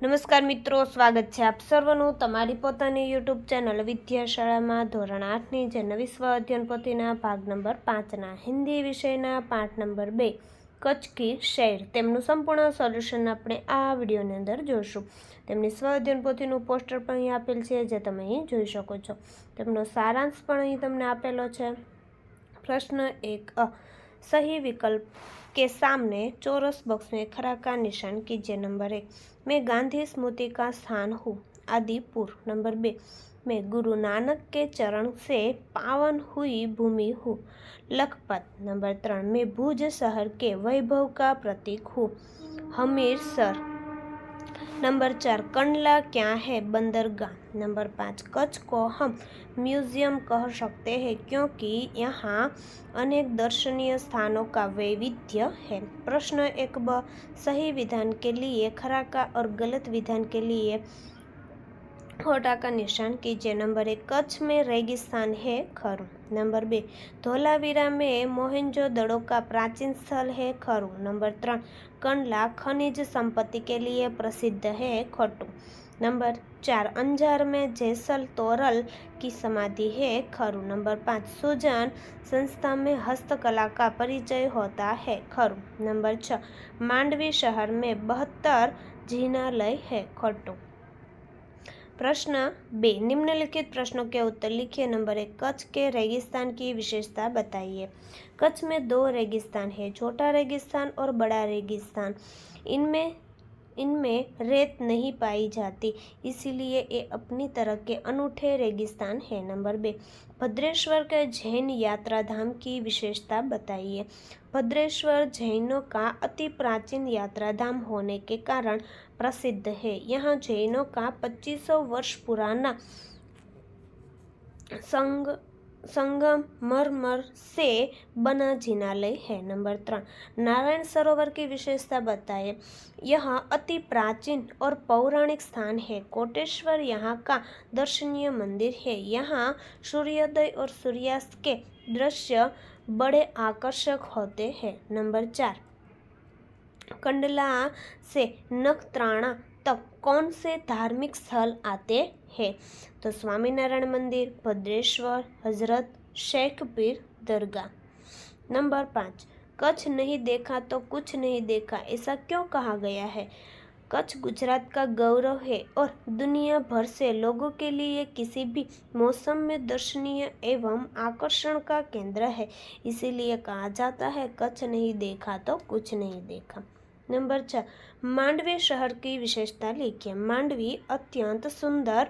નમસ્કાર મિત્રો, સ્વાગત છે આપ સર્વનું તમારી પોતાની યુટ્યુબ ચેનલ વિદ્યાશાળામાં ધોરણ આઠની જે નવી સ્વ અધ્યયન પોથીના ભાગ નંબર પાંચના હિન્દી વિષયના પાઠ નંબર બે કચકી શેર. તેમનું સંપૂર્ણ સોલ્યુશન આપણે આ વિડીયોની અંદર જોઈશું તેમની સ્વ અધ્યયન પોથીનું પોસ્ટર પણ અહીં આપેલ છે, જે તમે અહીં જોઈ શકો છો. તેમનો સારાંશ પણ અહીં તમને આપેલો છે. પ્રશ્ન એક सही विकल्प के सामने चौरस बॉक्स में खरा का निशान कीजिए नंबर एक। में गांधी स्मृति का स्थान हूँ, आदिपुर। नंबर बे। में गुरु नानक के चरण से पावन हुई भूमि हूँ, लखपत। नंबर त्रण। में भुज शहर के वैभव का प्रतीक हूँ, हमीरसर। नंबर चार, कंडला क्या है? बंदरगाह। नंबर पाँच, कच्छ को हम म्यूज़ियम कह सकते हैं क्योंकि यहाँ अनेक दर्शनीय स्थानों का वैविध्य है। प्रश्न एक ब, सही विधान के लिए, खरा का और गलत विधान के लिए खोटा का निशान कीजिए। नंबर एक, कच्छ में रेगिस्तान है, खरू। नंबर बे, धोलावीरा में मोहनजो दड़ो का प्राचीन स्थल है, खरू। नंबर त्रण, कंडला खनिज संपत्ति के लिए प्रसिद्ध है खोटू नंबर चार, अंजार में जैसल तोरल की समाधि है, खरू। नंबर पाँच, सुजन संस्था में हस्तकला का परिचय होता है, खरू। नंबर छः, मांडवी शहर में बहत्तर जिनालय है खोटू प्रश्न बे, निम्नलिखित प्रश्नों के उत्तर लिखिए। नंबर एक, कच्छ के रेगिस्तान की विशेषता बताइए। कच्छ में दो रेगिस्तान है, छोटा रेगिस्तान और बड़ा रेगिस्तान। इनमें इनमें रेत नहीं पाई जाती, इसीलिए ये अपनी तरह के अनूठे रेगिस्तान है। नंबर बे, भद्रेश्वर के जैन यात्रा धाम की विशेषता बताइए। भद्रेश्वर जैनों का अति प्राचीन यात्रा धाम होने के कारण प्रसिद्ध है। यहाँ जैनों का 2500 वर्ष पुराना संग संगम मरमर से बना जिनालय है, नंबर त्रण नारायण सरोवर की विशेषता बताएँ। यह अति प्राचीन और पौराणिक स्थान है। कोटेश्वर यहाँ का दर्शनीय मंदिर है। यहाँ सूर्योदय और सूर्यास्त के दृश्य बड़े आकर्षक होते हैं। नंबर चार, कंडला से नखत्राणा तक कौन से धार्मिक स्थल आते हैं? तो स्वामीनारायण मंदिर, भद्रेश्वर, हज़रत शेख पीर दरगाह। नंबर पाँच, कच्छ नहीं देखा तो कुछ नहीं देखा, ऐसा क्यों कहा गया है? कच्छ गुजरात का गौरव है और दुनिया भर से लोगों के लिए किसी भी मौसम में दर्शनीय एवं आकर्षण का केंद्र है। इसीलिए कहा जाता है, कच्छ नहीं देखा तो कुछ नहीं देखा। नंबर छः मांडवी शहर की विशेषता लिखिए मांडवी अत्यंत सुंदर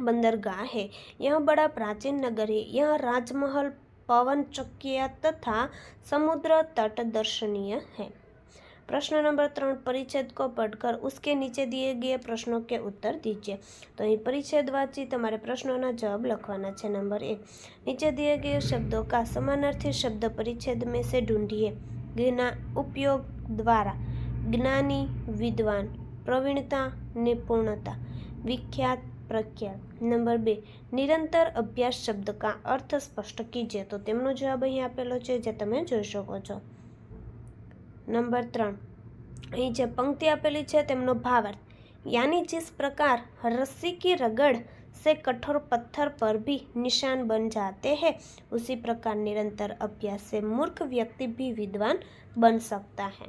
बंदरगाह है यह बड़ा प्राचीन नगर है यह राजमहल पवन चक्किया तथा समुद्र तट दर्शनीय है प्रश्न नंबर ત્રણ પરિચ્છેદ को पढ़कर उसके नीचे दिए गए प्रश्नों के उत्तर दीजिए तो અહીં પરિચ્છેદ વાંચી તમારે પ્રશ્નોના જવાબ લખવાના છે નંબર એક નીચે दिए गए शब्दों का समानार्थी शब्द परिच्छेद में से ढूंढिए ज्ञान उपयोग द्वारा ज्ञानी विद्वान प्रवीणता निपुणता विख्यात પ્રખ્યાત નંબર બે નિરંતર અભ્યાસ શબ્દ કા અર્થ સ્પષ્ટ કીજીએ તો તેમનો જવાબ અહીં આપેલો છે જે તમે જોઈ શકો છો નંબર ત્રણ અહીં જે પંક્તિ આપેલી છે તેમનો ભાવાર્થ यानी जिस प्रकार रस्सी की रगड़ से कठोर पत्थर पर भी निशान बन जाते हैं उसी प्रकार निरंतर अभ्यास से मूर्ख व्यक्ति भी विद्वान बन सकता है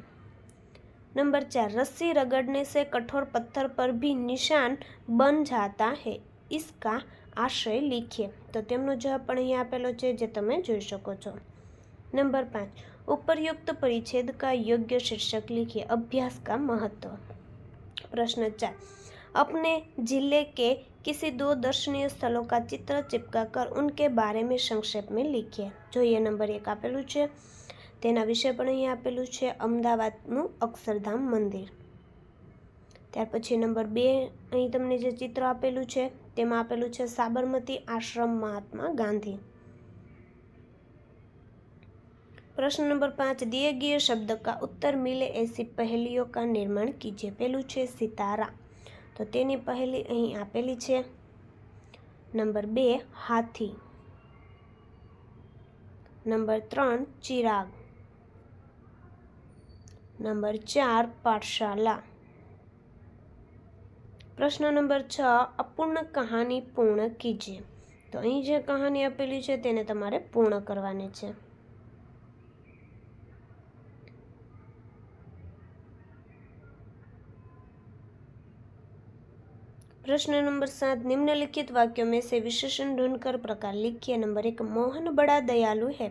नंबर चार, रस्सी रगड़ने से कठोर पत्थर पर भी निशान बन जाता है। इसका આશય लिखिए। तो તેમનો જવાબ પણ અહીં આપેલો છે, જે તમે જોઈ શકો છો। का योग्य शीर्षक लिखिए अभ्यास का महत्व प्रश्न चार अपने ज़िले के किसी दो दर्शनीय स्थलों का चित्र चिपका कर उनके बारे में संक्षेप में लिखिए। जो ये नंबर एक आपेलू है તેના વિશે પણ અહીં આપેલું છે, અમદાવાદનું અક્ષરધામ મંદિર. ત્યાર પછી નંબર બે, અહીં તમને જે ચિત્ર આપેલું છે, તેમાં આપેલું છે, સાબરમતી આશ્રમ મહાત્મા ગાંધી. પ્રશ્ન નંબર પાંચ દિએ શબ્દ કા ઉત્તર મિલે એસી પહેલીઓ કા નિર્માણ કીજે? પેલું છે સિતારા. તો તેની પહેલી અહીં આપેલી છે. નંબર બે, હાથી. નંબર ત્રણ, ચિરાગ. નંબર ચાર, પાઠશાલા. પ્રશ્ન નંબર છ, અપૂર્ણ કહાની પૂર્ણ કીજીએ તો અહીં જે કહાની આપેલી છે તેને તમારે પૂર્ણ કરવાની છે. પ્રશ્ન નંબર સાત, નિમ્નલિખિત વાક્યો મેં સે વિશેષણ ઢૂંઢ પ્રકાર લિખીએ. નંબર એક, મોહન બડા દયાલુ હૈ.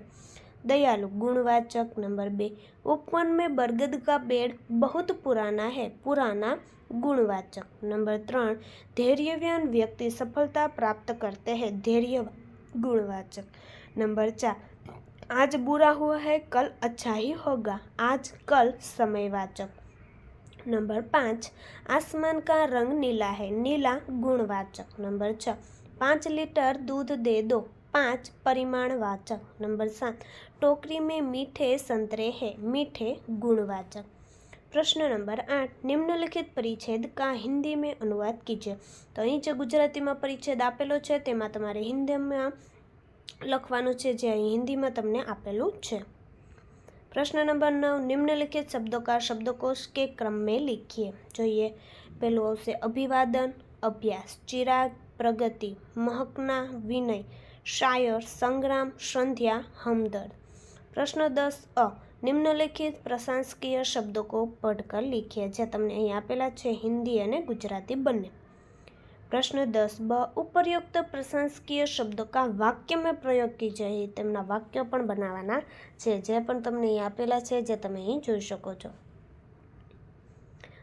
दयालु गुणवाचक नंबर बे। उपवन में बरगद का पेड़ बहुत पुराना है। पुराना गुणवाचक। नंबर त्रण, धैर्यवान व्यक्ति सफलता प्राप्त करते हैं। धैर्य गुणवाचक। नंबर चार, आज बुरा हुआ है, कल अच्छा ही होगा। आज कल समयवाचक। नंबर पाँच, आसमान का रंग नीला है। नीला गुणवाचक। नंबर छः, पाँच लीटर दूध दे दो। પાંચ પરિમાણ વાચક નંબર સાત ટોકરી મેં મીઠે સંતરે હે મીઠે ગુણવાચક પ્રશ્ન નંબર આઠ નિમ્નલિખિત પરિચ્છેદ કા હિન્દી મેં અનુવાદ કીજે તો અહીં જે ગુજરાતીમાં પરિચ્છેદ આપેલો છે, તેમાં તમારે હિન્દીમાં લખવાનું છે, જે અહીં હિન્દીમાં તમને આપેલું છે. પ્રશ્ન નંબર નવ, નિમ્નલિખિત શબ્દોકાર શબ્દકોશ કે ક્રમ મેં લીખીએ? જોઈએ, પહેલું આવશે અભિવાદન, અભ્યાસ, ચિરાગ, પ્રગતિ, મહકના વિનય શાયર, સંગ્રામ, સંધ્યા, હમદર્દ. પ્રશ્ન દસ અ. નિમ્નલિખિત પ્રશંસકીય શબ્દો કો પઢકર લીખીએ જે તમને અહીં આપેલા છે હિન્દી અને ગુજરાતી બંને. પ્રશ્ન દસ બ. ઉપરયુક્ત પ્રશંસકીય શબ્દો કા વાક્ય મેં પ્રયોગ કી જઈએ તેમના વાક્યો પણ બનાવવાના છે. જે પણ તમને અહીં આપેલા છે, જે તમે અહીં જોઈ શકો છો.